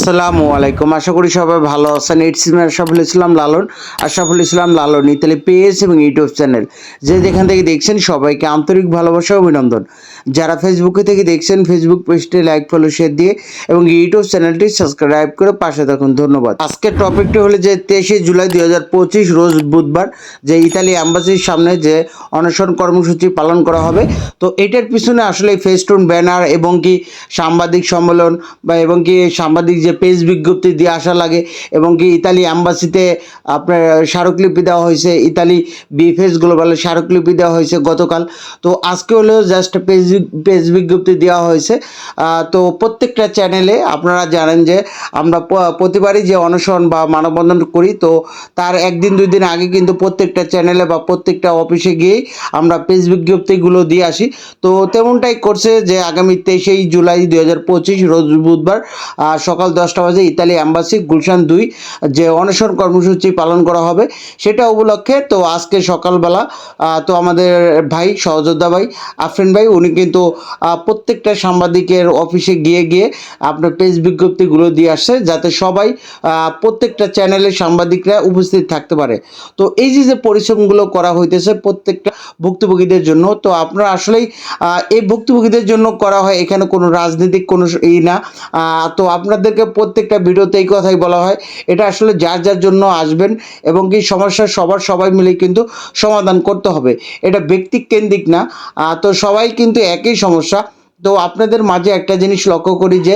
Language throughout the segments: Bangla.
আসসালামু আলাইকুম। আশা করি সবাই ভালো আছেন। ইটস আশরাফুল ইসলাম লালন আর আশরাফুল ইসলাম লালন, ইতালি পেজ এবং ইউটিউব চ্যানেল। যে যেখান থেকে দেখছেন সবাইকে আন্তরিক ভালোবাসা অভিনন্দন। যারা ফেসবুকে থেকে দেখছেন ফেসবুক পেজটি লাইক ফলো শেয়ার দিয়ে এবং ইউটিউব চ্যানেলটি সাবস্ক্রাইব করে পাশে থাকুন। ধন্যবাদ। আজকের টপিকটি হলো যে তেইশে জুলাই দুই হাজার পঁচিশ রোজ বুধবার যে ইতালি অ্যাম্বাসির সামনে যে অনশন কর্মসূচি পালন করা হবে। তো এটার পিছনে আসলে ফেস্টুন ব্যানার এবং কি সাংবাদিক সম্মেলন বা এবং কি সাংবাদিক যে পেজ বিজ্ঞপ্তি দিয়ে আসা লাগে এবং কি ইতালি অ্যাম্বাসিতে আপনার স্মারকলিপি দেওয়া হয়েছে, ইতালি বিএফএস গ্লোবালের স্মারকলিপি দেওয়া হয়েছে গতকাল। তো আজকে হলেও জাস্ট পেজ পেজ বিজ্ঞপ্তি দেওয়া হয়েছে তো প্রত্যেকটা চ্যানেলে আপনারা জানেন যে আমরা প্রতিবারই যে অনশন বা মানববন্ধন করি, তো তার একদিন, দুই দিন আগে কিন্তু প্রত্যেকটা চ্যানেলে বা প্রত্যেকটা অফিসে গিয়েই আমরা পেজ বিজ্ঞপ্তিগুলো দিয়ে আসি। তো তেমনটাই করছে যে আগামী তেইশেই জুলাই দুই হাজার পঁচিশ, রোজ বুধবার সকাল দশটা বাজে ইতালি অ্যাম্বাসি গুলশান দুই, যে অনশন কর্মসূচি পালন করা হবে সেটা উপলক্ষে, তো আজকে সকালবেলা তো আমাদের ভাই, সহযোদ্ধা ভাই, আফরিন ভাই, উনি কিন্তু প্রত্যেকটা সাংবাদিকের অফিসে গিয়ে গিয়ে আপনার পেজ বিজ্ঞপ্তিগুলো দিয়ে আসছে যাতে সবাই প্রত্যেকটা চ্যানেলের সাংবাদিকরা উপস্থিত থাকতে পারে। তো এই যে যে পরিশ্রমগুলো করা হইতেছে প্রত্যেকটা ভুক্তভোগীদের জন্য, তো আপনারা আসলেই এই ভুক্তভোগীদের জন্য করা হয়, এখানে কোনো রাজনৈতিক কোনো ই না। তো আপনাদেরকে প্রত্যেকটা ভিডিওতে এই কথাই বলা হয়, এটা আসলে যার যার জন্য আসবেন এবং কি সমস্যা সবার সবাই মিলে কিন্তু সমাধান করতে হবে। এটা ব্যক্তিক কেন্দ্রিক না। তো সবাই কিন্তু একই সমস্যা। তো আপনাদের মাঝে একটা জিনিস লক্ষ্য করি যে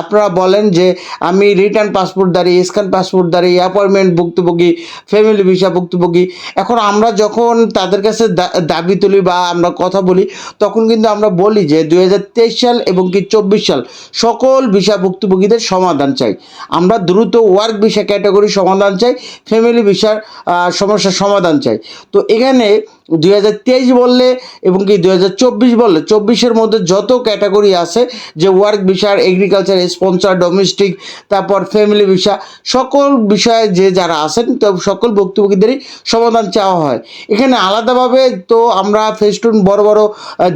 আপনারা বলেন যে, আমি রিটার্ন পাসপোর্ট দাঁড়িয়ে স্ক্যান পাসপোর্ট দাঁড়িয়ে অ্যাপয়েন্টমেন্ট ভুক্তভোগী ফ্যামিলি ভিসা ভুক্তভোগী, এখন আমরা যখন তাদের কাছে দাবি তুলি বা আমরা কথা বলি, তখন কিন্তু আমরা বলি যে দু হাজার তেইশ সাল এবং কি চব্বিশ সাল, সকল ভিসা ভুক্তভোগীদের সমাধান চাই। আমরা দ্রুত ওয়ার্ক ভিসা ক্যাটাগরি সমাধান চাই ফ্যামিলি ভিসার সমস্যার সমাধান চাই। তো এখানে দুই হাজার তেইশ বললে এবং কি দুই হাজার চব্বিশ বললে, চব্বিশের মধ্যে যত ক্যাটাগরি আছে, যে ওয়ার্ক ভিসার এগ্রিকালচার স্পন্সর ডোমেস্টিক তারপর ফ্যামিলি ভিসা সকল বিষয়ে যে যারা আছেন, তো সকল ভুক্তভোগীদেরই সমাধান চাওয়া হয়। এখানে আলাদাভাবে তো আমরা ফেস্টুন বড় বড়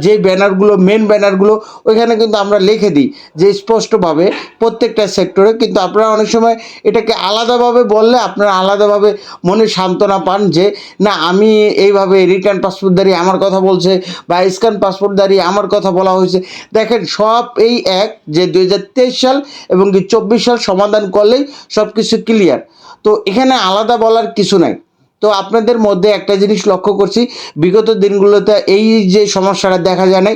যে ব্যানারগুলো মেন ব্যানারগুলো ওইখানে কিন্তু আমরা লিখে দিই, যে স্পষ্টভাবে প্রত্যেকটা সেক্টরে কিন্তু আপনারা অনেক সময় এটাকে আলাদাভাবে বললে আপনারা আলাদাভাবে মনে সান্ত্বনা পান যে, না, আমি এইভাবে রিটার্ন পাসপোর্ট দাঁড়িয়ে আমার কথা বলছে বা পাসপোর্ট দাঁড়িয়ে আমার কথা বলা হয়েছে। দেখেন, সব এই এক যে দু হাজার তেইশ সাল এবং কি চব্বিশ সাল সমাধান করলেই সব কিছু ক্লিয়ার তো এখানে আলাদা বলার কিছু নাই। তো আপনাদের মধ্যে একটা জিনিস লক্ষ্য করছি। বিগত দিনগুলোতে এই যে সমস্যাটা দেখা যায় নাই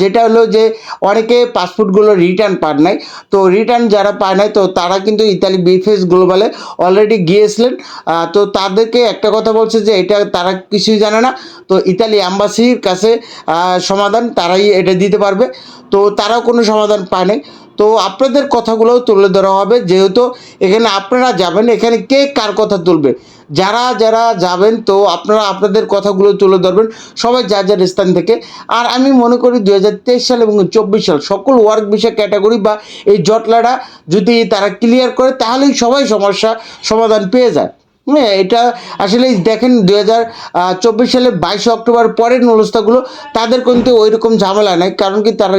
যেটা হলো যে অনেকে পাসপোর্টগুলো রিটার্ন পান নাই। তো রিটার্ন যারা পায় নাই, তো তারা কিন্তু ইতালি বিফেস গ্লোবালে অলরেডি গিয়েছিলেন। তো তাদেরকে একটা কথা বলছে যে এটা তারা কিছুই জানে না। তো ইতালি অ্যাম্বাসির কাছে সমাধান তারাই এটা দিতে পারবে। তো তারাও কোনো সমাধান পায় নাই। তো আপনাদের কথাগুলোও তুলে ধরা হবে। যেহেতু এখানে আপনারা যাবেন, এখানে কে কার কথা তুলবে? যারা যারা যাবেন তো আপনারা আপনাদের কথাগুলো তুলে ধরবেন, সবাই যার যার স্থান থেকে। আর আমি মনে করি দুই হাজার তেইশ সাল এবং চব্বিশ সাল, সকল ওয়ার্ক বিষয় ক্যাটাগরি বা এই জটলাটা যদি তারা ক্লিয়ার করে, তাহলেই সবাই সমস্যা সমাধান পেয়ে যায়। হ্যাঁ এটা আসলে দেখেন দু হাজার চব্বিশ সালের বাইশে অক্টোবর পরের নলস্তাগুলো, তাদের কিন্তু ওই রকম ঝামেলা নাই, কারণ কি তারা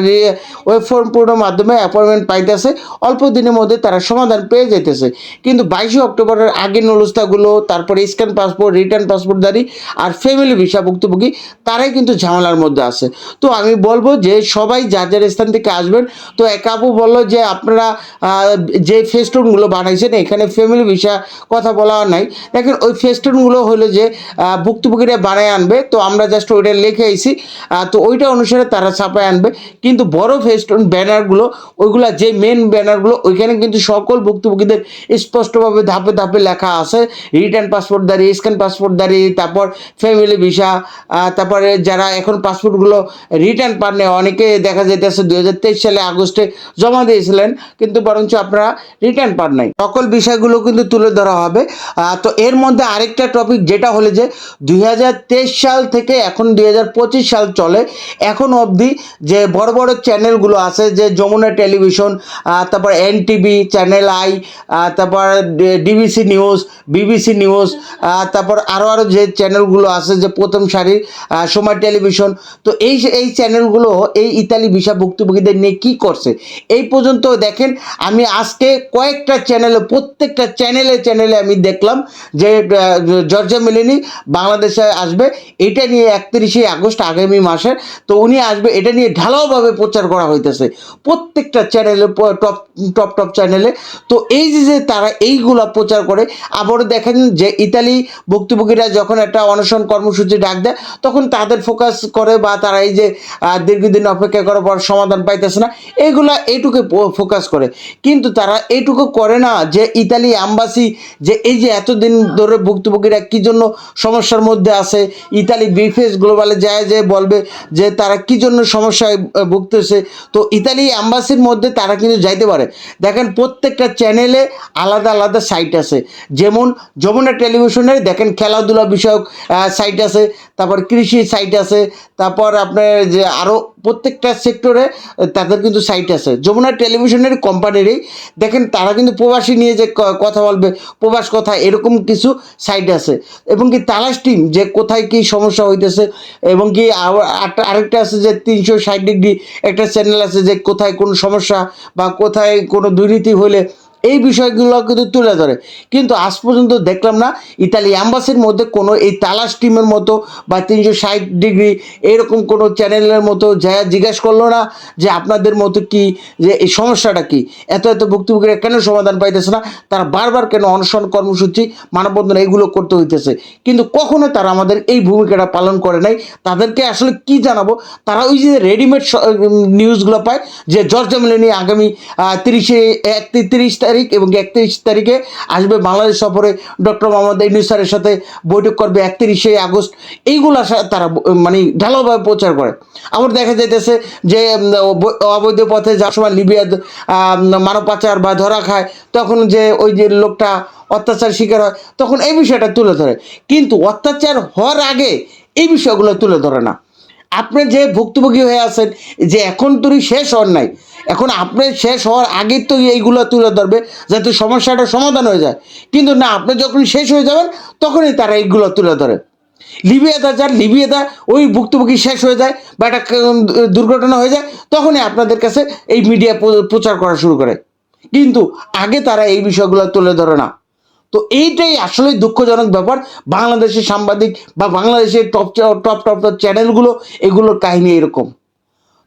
ওয়েব ফর্ম পূর্ণর মাধ্যমে অ্যাপয়েন্টমেন্ট পাইতেছে, অল্প দিনের মধ্যে তারা সমাধান পেয়ে যেতেছে কিন্তু বাইশে অক্টোবরের আগের নলস্তাগুলো, তারপরে স্ক্যান পাসপোর্ট রিটার্ন পাসপোর্টধারী আর ফ্যামিলি ভিসা ভুক্তভোগী, তারাই কিন্তু ঝামেলার মধ্যে আছে। তো আমি বলব যে সবাই যার যার স্থান থেকে আসবেন, তো এক আপু বলল যে আপনারা যে ফেস্টুনগুলো বানাইছেন, এখানে ফ্যামিলি ভিসা কথা বলা নাই। দেখেন ওই ফেস্টুনগুলো হলো যে ভুক্তভোগীরা বানায় আনবে, তো আমরা জাস্ট ওইটা লিখে আইছি। তো ওইটা অনুসারে তারা ছাপায় আনবে। কিন্তু বড় ফেস্টুন ব্যানারগুলো, ওইগুলা যে মেন ব্যানারগুলো, ওইখানে কিন্তু সকল ভুক্তভোগীদের স্পষ্টভাবে ধাপে ধাপে লেখা আছে। রিটার্ন পাসপোর্ট দাঁড়িয়ে স্ক্যান পাসপোর্ট দাঁড়িয়ে তারপর ফ্যামিলি ভিসা তারপরে যারা এখন পাসপোর্টগুলো রিটার্ন পাননি, অনেকে দেখা হাজার তেইশ সালে আগস্টে জমা দিয়েছিলেন, কিন্তু বরঞ্চ আপনারা রিটার্ন পান নাই। সকল বিষয়গুলো কিন্তু তুলে ধরা হবে। তো তো এর মধ্যে আরেকটা টপিক যেটা হলো যে দুই হাজার তেইশ সাল থেকে এখন দুই হাজার পঁচিশ সাল চলে, এখন অবধি যে বড় বড় চ্যানেলগুলো আছে, যে যমুনা টেলিভিশন তারপর এন টিভি চ্যানেল আই তারপর ডিবিসি নিউজ বিবিসি নিউজ তারপর আরও আরও যে চ্যানেলগুলো আছে, যে প্রথম সারির সময় টেলিভিশন তো এই এই চ্যানেলগুলো এই ইতালি ভিসা ভুক্তভোগীদের নিয়ে কী করছে? এই পর্যন্ত দেখেন, আমি আজকে কয়েকটা চ্যানেলে প্রত্যেকটা চ্যানেলে চ্যানেলে আমি দেখলাম যে জর্জা মেলেনি বাংলাদেশে আসবে, এটা নিয়ে একত্রিশে আগস্ট আগামী মাসে তো উনি আসবে, এটা নিয়ে ঢালাওভাবে প্রচার করা হইতেছে প্রত্যেকটা চ্যানেলে টপ টপ টপ চ্যানেলে তো এই যে তারা এইগুলা প্রচার করে আবার দেখেন যে ইতালি ভুক্তভোগীরা যখন একটা অনশন কর্মসূচি ডাক দেয়, তখন তাদের ফোকাস করে বা তারা এই যে দীর্ঘদিন অপেক্ষা করার পর সমাধান পাইতেছে না এইগুলা এইটুকু ফোকাস করে। কিন্তু তারা এইটুকু করে না যে ইতালি অ্যাম্বাসি যে এই যে এতদিন ধরে ভুক্তভোগীরা কী জন্য সমস্যার মধ্যে আছে? ইতালি বিফেস গ্লোবালে যায় যে বলবে যে তারা কী জন্য সমস্যায় ভুগতেছে। তো ইতালি অ্যাম্বাসির মধ্যে তারা কিন্তু যাইতে পারে। দেখেন প্রত্যেকটা চ্যানেলে আলাদা আলাদা সাইট আছে। যেমন যমুনা টেলিভিশনে দেখেন খেলাধুলা বিষয়ক সাইট আছে। তারপর কৃষি সাইট আছে। তারপর আপনার যে আরও প্রত্যেকটা সেক্টরে তাদের কিন্তু সাইট আছে। যমুনা টেলিভিশনের কোম্পানিরই দেখেন তারা কিন্তু প্রবাসী নিয়ে যে কথা বলবে, প্রবাস কথা, এরকম কিছু সাইট আছে। এবং কি তালাশ টিম যে কোথায় কি সমস্যা হইতেছে, এবং কি আরেকটা আছে যে তিনশো ষাট ডিগ্রি একটা চ্যানেল আছে যে কোথায় কোনো সমস্যা বা কোথায় কোনো দুর্নীতি হলে এই বিষয়গুলো কিন্তু তুলে ধরে। কিন্তু আজ পর্যন্ত দেখলাম না, ইতালি অ্যাম্বাসির মধ্যে কোনো এই তালাশ টিমের মতো বা তিনশো ষাট ডিগ্রি এরকম কোনো চ্যানেলের মতো যা জিজ্ঞাসা করল না যে আপনাদের মতো কি, যে এই সমস্যাটা কি? এত এত ভুক্তভোগীরা কেন সমাধান পাইতেছে না? তারা বারবার কেন অনশন কর্মসূচি, মানববন্ধন এইগুলো করতে হইতেছে? কিন্তু কখনো তারা আমাদের এই ভূমিকাটা পালন করে নাই। তাদেরকে আসলে কি জানাব? তারা ওই যে রেডিমেড নিউজগুলো পায় যে জর্জ মেলেনি আগামী তিরিশে এক একত্রিশ তারিখ এবং একত্রিশ তারিখে আসবে বাংলাদেশ সফরে ডক্টর মোহাম্মদ ইউনুস স্যারের সাথে বৈঠক করবে একত্রিশে আগস্ট। এইগুলো তারা মানে ঢালাওভাবে প্রচার করে। আবার দেখা যাইতেছে যে অবৈধ পথে যার সময় লিবিয়া মানব পাচার বা ধরা খায়, তখন যে ওই যে লোকটা অত্যাচার শিকার হয়, তখন এই বিষয়টা তুলে ধরে। কিন্তু অত্যাচার হওয়ার আগে এই বিষয়গুলো তুলে ধরে না। আপনি যে ভুক্তভোগী হয়ে আছেন, যে এখন তুই শেষ হওয়ার নাই এখন আপনি শেষ হওয়ার আগেই তো এইগুলো তুলে ধরবে, যাতে সমস্যাটা সমাধান হয়ে যায়। কিন্তু না, আপনি যখন শেষ হয়ে যাবেন, তখনই তারা এইগুলো তুলে ধরে। লিবিয়াতে যান, লিবিয়াতে ওই ভুক্তভোগী শেষ হয়ে যায় বা একটা দুর্ঘটনা হয়ে যায়, তখনই আপনাদের কাছে এই মিডিয়া প্রচার করা শুরু করে। কিন্তু আগে তারা এই বিষয়গুলো তুলে ধরে না। তো এইটাই আসলে দুঃখজনক ব্যাপার। বাংলাদেশের সাংবাদিক বা বাংলাদেশের টপ টপ টপ চ্যানেলগুলো এগুলোর কাহিনী এরকম।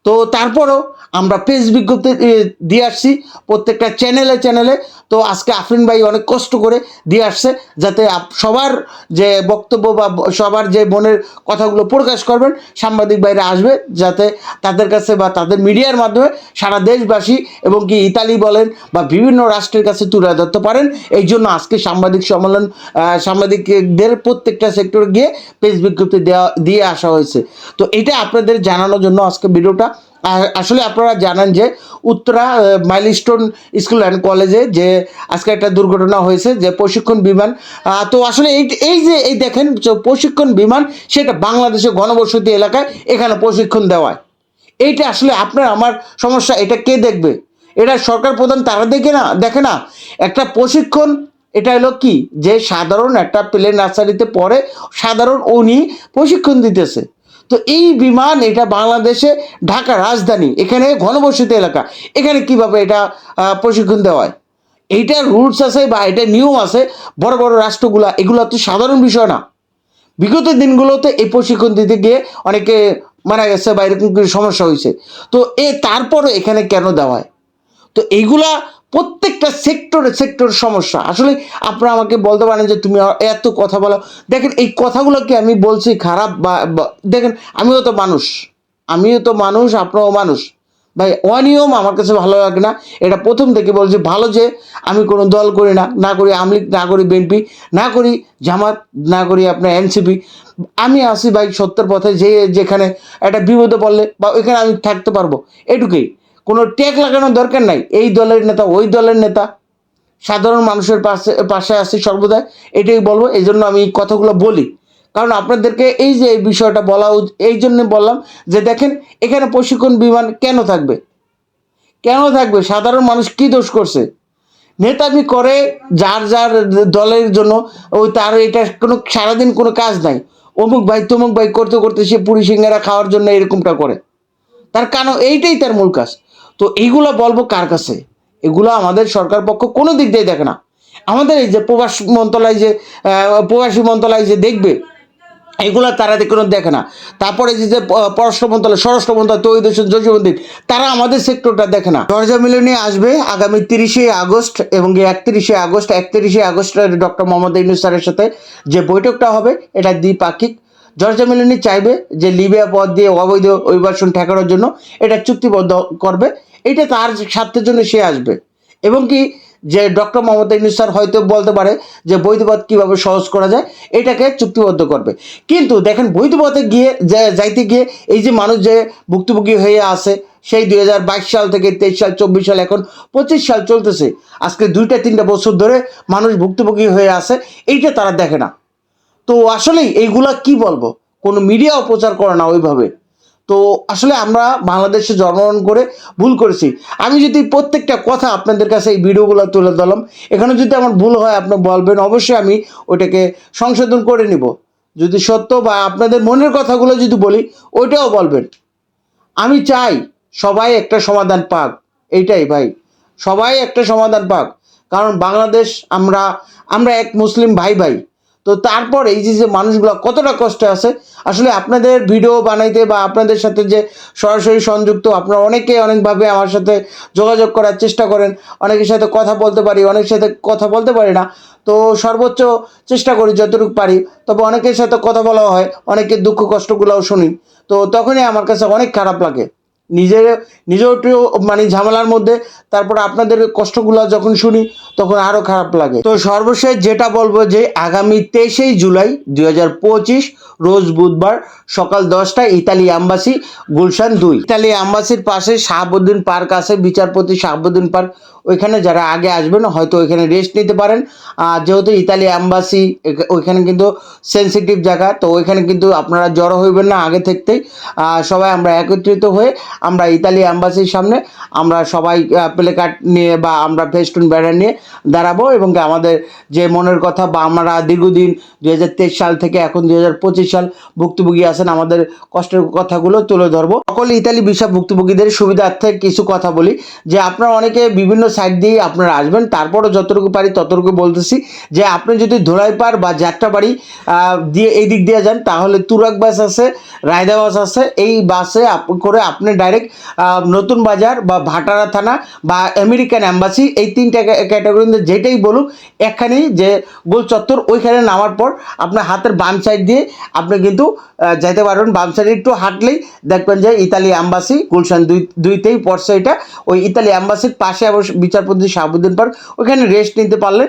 তো তারপরও আমরা প্রেস বিজ্ঞপ্তি দিয়ে আসছি প্রত্যেকটা চ্যানেলে চ্যানেলে। তো আজকে আফরিন ভাই অনেক কষ্ট করে দিয়ে আসছে যাতে সবার যে বক্তব্য বা সবার যে মনের কথাগুলো প্রকাশ করবেন, সাংবাদিক বাইরে আসবে যাতে তাদের কাছে বা তাদের মিডিয়ার মাধ্যমে সারা দেশবাসী এবং কি ইতালি বলেন বা বিভিন্ন রাষ্ট্রের কাছে তুলে ধরতে পারেন। এই জন্য আজকে সাংবাদিক সম্মেলন সাংবাদিকদের প্রত্যেকটা সেক্টরে গিয়ে প্রেস বিজ্ঞপ্তি দেওয়া, দিয়ে আসা হয়েছে। তো এটা আপনাদের জানানোর জন্য আজকে ভিডিওটা। আসলে আপনারা জানেন যে উত্তরা মাইলস্টোন স্কুল অ্যান্ড কলেজে যে আজকে একটা দুর্ঘটনা হয়েছে যে প্রশিক্ষণ বিমান তো আসলে এই এই যে এই দেখেন প্রশিক্ষণ বিমান, সেটা বাংলাদেশের ঘনবসতি এলাকায় এখানে প্রশিক্ষণ দেওয়ায়। এইটা আসলে আপনার আমার সমস্যা, এটা কে দেখবে? এটা সরকার প্রধান তারা দেখে না দেখে না? একটা প্রশিক্ষণ, এটা হলো কি? যে সাধারণ একটা প্লে নার্সারিতে পড়ে, সাধারণ উনি প্রশিক্ষণ দিতেছে। তো এই বিমান এটা বাংলাদেশে ঢাকা রাজধানী, এখানে ঘনবসতি এলাকা। এখানে কীভাবে এটা প্রশিক্ষণ দেওয়া হয়? এইটা রুলস আছে বা এটা নিয়ম আছে, বড় বড় রাষ্ট্রগুলা, এগুলো তো সাধারণ বিষয় না। বিগত দিনগুলোতে এই প্রশিক্ষণ দিতে গিয়ে অনেকে মারা গেছে বা এরকম কিছু সমস্যা হয়েছে। তো এ তারপরও এখানে কেন দেওয়া হয়? তো এইগুলা প্রত্যেকটা সেক্টরে সেক্টর সমস্যা। আসলে আপনারা আমাকে বলতে পারেন যে তুমি এত কথা বলো। দেখেন, এই কথাগুলোকে আমি বলছি খারাপ বা দেখেন, আমিও তো মানুষ। আমিও তো মানুষ আপনারাও মানুষ। ভাই, অনিয়ম আমার কাছে ভালো লাগে না। এটা প্রথম থেকে বলছি, ভালো যে আমি কোনো দল করি না। না করি আমলিগ না করি বিএনপি, না করি জামাত, না করি আপনার এনসিপি। আমি আসি ভাই সত্যের পথে, যে যেখানে একটা বিপদে পড়লে বা ওইখানে আমি থাকতে পারব। এটুকুই। কোনো ট্যাগ লাগানোর দরকার নাই। এই দলের নেতা, ওই দলের নেতা। সাধারণ মানুষের পাশে পাশে আছি সর্বদাই এটাই বলব। এই জন্য আমি কথাগুলো বলি। কারণ আপনাদেরকে এই যে এই বিষয়টা বলা এই জন্য বললাম যে দেখেন, এখানে প্রশিক্ষণ বিমান কেন থাকবে? কেন থাকবে? সাধারণ মানুষ কি দোষ করছে? নেতামি করে যার যার দলের জন্য ওই তার এটা কোনো, সারাদিন কোনো কাজ নাই। অমুক ভাই, তমুক ভাই করতে করতে সে পুরি সিঙ্গারা খাওয়ার জন্য এরকমটা করে। তার কারণ এইটাই তার মূল কাজ। তো এইগুলো বলব কার কাছে? এগুলো আমাদের সরকার পক্ষ কোনো দিক দিয়ে দেখে না। আমাদের এই যে প্রবাস মন্ত্রণালয় যে প্রবাসী মন্ত্রণালয় যে দেখবে, এগুলো তারা কোনো দেখে না। তারপরে যে যে পররাষ্ট্র মন্ত্রণালয়, স্বরাষ্ট্র মন্ত্রণালয়, তৈরি জয়মন্দির তারা আমাদের সেক্টরটা দেখে না। দরজা মিলনী আসবে আগামী তিরিশে আগস্ট এবং একত্রিশে আগস্ট একত্রিশে আগস্ট ডক্টর মোহাম্মদ ইউনুস স্যারের সাথে যে বৈঠকটা হবে, এটা দ্বিপাক্ষিক। জর্জা মিলনী চাইবে যে লিবিয়া পথ দিয়ে অবৈধ অভিবাসন ঠেকানোর জন্য, এটা চুক্তিবদ্ধ করবে। এটা তার স্বার্থের জন্য সে আসবে। এবং কি যে ডক্টর মোহাম্মদ ইউনুস স্যার হয়তো বলতে পারে যে বৈধপথ কীভাবে সহজ করা যায়, এটাকে চুক্তিবদ্ধ করবে। কিন্তু দেখেন বৈধপথে গিয়ে যাইতে গিয়ে এই যে মানুষ যে ভুক্তভোগী হয়ে আছে, সেই দুই হাজার বাইশ সাল থেকে তেইশ সাল, চব্বিশ সাল এখন পঁচিশ সাল চলতেছে। আজকে দুইটা, তিনটা বছর ধরে মানুষ ভুক্তভোগী হয়ে আছে, এইটা তারা দেখে না। তো আসলেই এইগুলা কি বলব? কোনো মিডিয়াও প্রচার করে না ওইভাবে। তো আসলে আমরা বাংলাদেশে জন্মগ্রহণ করে ভুল করেছি। আমি যদি প্রত্যেকটা কথা আপনাদের কাছে এই ভিডিওগুলো তুলে ধরলাম, এখানে যদি আমার ভুল হয়, আপনি বলবেন, অবশ্যই আমি ওইটাকে সংশোধন করে নিব। যদি সত্য বা আপনাদের মনের কথাগুলো যদি বলি, ওইটাও বলবেন। আমি চাই সবাই একটা সমাধান পাক। এইটাই ভাই, সবাই একটা সমাধান পাক। কারণ বাংলাদেশ, আমরা আমরা এক মুসলিম ভাই ভাই তো তারপর এই যে যে মানুষগুলো কতটা কষ্টে আছে, আসলে আপনাদের ভিডিও বানাইতে বা আপনাদের সাথে যে সরাসরি সংযুক্ত, আপনারা অনেকে অনেকভাবে আমার সাথে যোগাযোগ করার চেষ্টা করেন, অনেকের সাথে কথা বলতে পারি, অনেকের সাথে কথা বলতে পারি না, তো সর্বোচ্চ চেষ্টা করি যতটুকু পারি, তবে অনেকের সাথে কথা বলা হয়, অনেকের দুঃখ কষ্টগুলোও শুনি, তো তখনই আমার কাছে অনেক খারাপ লাগে। নিজের, নিজেও একটু মানে ঝামেলার মধ্যে, তারপর আপনাদের কষ্টগুলো যখন শুনি, তখন আরও খারাপ লাগে। তো সর্বশেষ যেটা বলব যে, আগামী তেইশেই জুলাই দুই হাজার পঁচিশ, রোজ বুধবার সকাল দশটায় ইতালি অ্যাম্বাসি, গুলশান দুই। ইতালি অ্যাম্বাসির পাশে শাহাবুদ্দিন পার্ক আছে, বিচারপতি শাহাবুদ্দিন পার্ক। ওইখানে যারা আগে আসবেন, হয়তো ওইখানে রেস্ট নিতে পারেন। আর যেহেতু ইতালি অ্যাম্বাসি ওইখানে কিন্তু সেন্সিটিভ জায়গা, তো ওইখানে কিন্তু আপনারা জড়ো হইবেন না আগে থাকতেই সবাই আমরা একত্রিত হয়ে আমরা ইতালি অ্যাম্বাসির সামনে আমরা সবাই প্লে কার্ড নিয়ে বা আমরা ফেস্টুন ব্যানার নিয়ে দাঁড়াবো এবং আমাদের যে মনের কথা বা আমরা দীর্ঘদিন দু হাজার তেইশ সাল থেকে এখন দু হাজার পঁচিশ সাল ভুক্তভোগী আছেন, আমাদের কষ্টের কথাগুলো তুলে ধরবো। সকল ইতালি ভিসা ভুক্তভোগীদের সুবিধার্থে কিছু কথা বলি, যে আপনারা অনেকে বিভিন্ন সাইড দিয়ে আপনারা আসবেন, তারপরও যতটুকু পারি ততটুকু বলতেছি যে আপনি যদি ধোলাইপাড় বা যাত্রাবাড়ি দিয়ে এই দিক দিয়ে যান, তাহলে তুরাক বাস আছে রায়দা বাস আছে, এই বাসে করে আপনি ডাইরেক্ট নতুন বাজার বা ভাটারা থানা বা আমেরিকান অ্যাম্বাসি এই তিনটা ক্যাটাগরিতে যেটাই বলুক একখানেই যে গোল চত্বর, ওইখানে নামার পর আপনার হাতের বাম সাইড দিয়ে আপনি কিন্তু যেতে পারবেন। বাম সাইডে একটু হাঁটলেই দেখবেন যে ইতালি অ্যাম্বাসি গুলশান দুই, দুইতেই পড়ছে এটা। ওই ইতালি অ্যাম্বাসির পাশে আবার বিচারপতি শাহাবুদ্দিন পার্ক, ওইখানে রেস্ট নিতে পারলেন।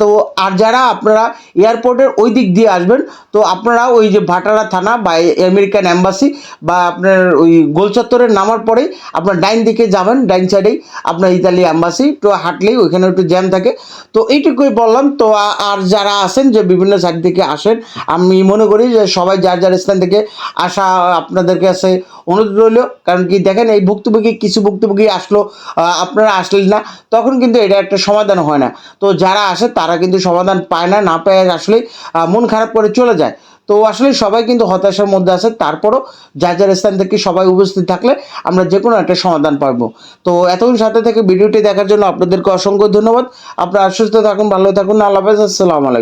তো আর যারা আপনারা এয়ারপোর্টের ওই দিক দিয়ে আসবেন, তো আপনারা ওই যে ভাটারা থানা বা আমেরিকান অ্যাম্বাসি বা আপনার ওই গোলচত্বরের নামার পরেই আপনার ডাইন দিকে যাবেন, ডাইন সাইডেই আপনার ইতালি অ্যাম্বাসি তো হাঁটলেই ওইখানে একটু জ্যাম থাকে। তো এইটুকুই বললাম, তো আর যারা আসেন যে বিভিন্ন সাইড থেকে আসেন, আমি মনে করি যে সবাই যার যার স্থান থেকে আসা আপনাদের কাছে অনুরোধ রইল। কারণ কি দেখেন, এই ভুক্তভোগী, কিছু ভুক্তভোগী আসলো আপনারা আসলেন না, তখন কিন্তু এটা একটা সমাধান হয় না। তো যারা আসে, তারা কিন্তু সমাধান পায় না না পেয়ে আসলে মন খারাপ করে চলে যায়। তো আসলে সবাই কিন্তু হতাশার মধ্যে আছে। তারপরও যা যার স্থান থেকে সবাই উপস্থিত থাকলে আমরা যে কোনো একটা সমাধান পাবো তো এতক্ষণ সাথে থেকে ভিডিওটি দেখার জন্য আপনাদেরকে অসংখ্য ধন্যবাদ। আপনারা সুস্থ থাকুন, ভালো থাকুন। আল্লাহ হাফেজ। আসসালামু আলাইকুম।